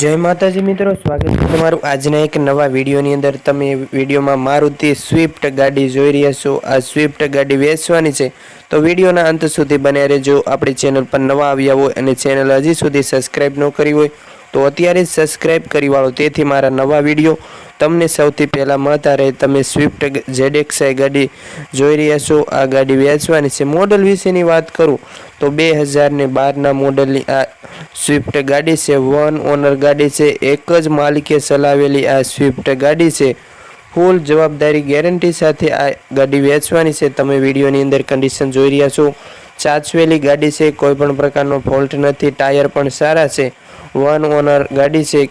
જય માતાજી મિત્રો, સ્વાગત છે તમારું આજના એક નવા વિડીયોની અંદર. તમે વિડીયોમાં મારુતિ સ્વિફ્ટ ગાડી જોઈ રહ્યા છો. આ સ્વિફ્ટ ગાડી વેચવાની છે. તો વિડીયોના અંત સુધી બન્યા રહેજો. આપણી ચેનલ પર નવા આવ્યા હોય અને ચેનલ હજી સુધી સબસ્ક્રાઈબ ન કરી હોય, તો અત્યારે જ સબસ્ક્રાઇબ કરી વાળો. તેથી મારા નવા વીડિયો તમને સૌથી પહેલાં મળતા તમે સ્વિફ્ટ ઝેડએક્સઆઈ ગાડી જોઈ રહ્યા છો. આ ગાડી વેચવાની છે. મોડલ વિશેની વાત કરું તો બે હજારને બારના મોડલની આ સ્વિફ્ટ ગાડી છે. વન ઓનર ગાડી છે. એક જ માલિકે ચલાવેલી આ સ્વિફ્ટ ગાડી છે. ફૂલ જવાબદારી ગેરંટી સાથે આ ગાડી વેચવાની છે. તમે વિડીયોની અંદર કન્ડિશન જોઈ રહ્યા છો. ચાચવેલી ગાડી છે. કોઈ પણ પ્રકારનો ફોલ્ટ નથી. ટાયર પણ સારા છે. વન ઓનર ગાડી છે.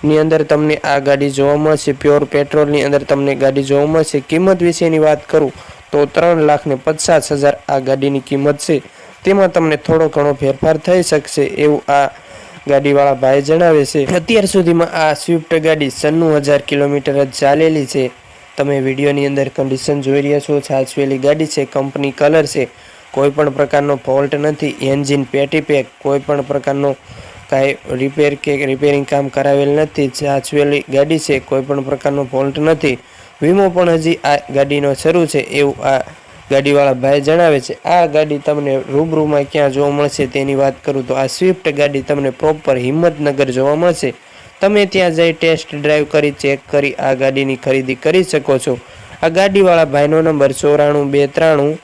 પેટ્રોલની અંદર તમને આ ગાડી જોવા મળશે. પ્યોર પેટ્રોલની અંદર તમને ગાડી જોવા મળશે. કિંમત વિશેની વાત કરું તો ત્રણ લાખ ને પચાસ હજાર આ ગાડીની કિંમત છે. તેમાં તમને થોડો ઘણો ફેરફાર થઈ શકશે એવું આ ગાડીવાળા ભાઈ જણાવે છે. અત્યાર સુધીમાં આ સ્વિફ્ટ ગાડી સન્નું હજાર કિલોમીટર જ ચાલેલી છે. તમે વિડીયોની અંદર કન્ડિશન જોઈ રહ્યા છો. છાછવેલી ગાડી છે કંપની કલર છે. કોઈ પણ પ્રકારનો ફોલ્ટ નથી. એન્જિન પેટી પેક કોઈ પણ પ્રકારનો કાંઈ રિપેર કે રિપેરિંગ કામ કરાવેલ નથી, સાચવેલી ગાડી છે, કોઈપણ પ્રકારનો ફોલ્ટ નથી. વીમો પણ હજી આ ગાડીનો શરૂ છે એવું આ ગાડીવાળા ભાઈ જણાવે છે. આ ગાડી તમને રૂબરૂમાં ક્યાં જોવા મળશે તેની વાત કરું તો આ સ્વિફ્ટ ગાડી તમને પ્રોપર હિંમતનગર જોવા મળશે. તમે ત્યાં જઈ ટેસ્ટ ડ્રાઈવ કરી ચેક કરી, આ ગાડીની ખરીદી કરી શકો છો. આ ગાડીવાળા ભાઈનો નંબર ચોરાણું બે ત્રાણું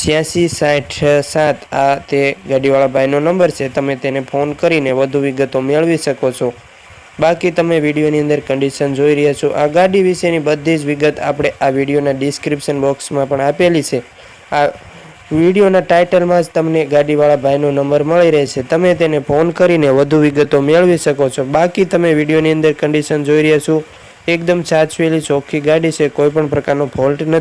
છ્યાસી સાઠ સાત આ તે ગાડીવાળા ભાઈનો નંબર છે. તમે તેને ફોન કરીને વધુ વિગતો મેળવી શકો છો. બાકી તમે વિડીયોની અંદર કન્ડિશન જોઈ રહ્યા છો. આ ગાડી વિશેની બધી જ વિગત આપણે આ વિડીયોના ડિસ્ક્રિપ્શન બોક્સમાં પણ આપેલી છે. આ વિડીયોના ટાઇટલમાં જ તમને ગાડીવાળા ભાઈનો નંબર મળી રહેશે. તમે તેને ફોન કરીને વધુ વિગતો મેળવી શકો છો. બાકી તમે વિડીયોની અંદર કન્ડિશન જોઈ રહ્યા છો. એકદમ સાચવેલી ચોખ્ખી ગાડી છે. કોઈ પણ પ્રકારનો ફોલ્ટ નથી.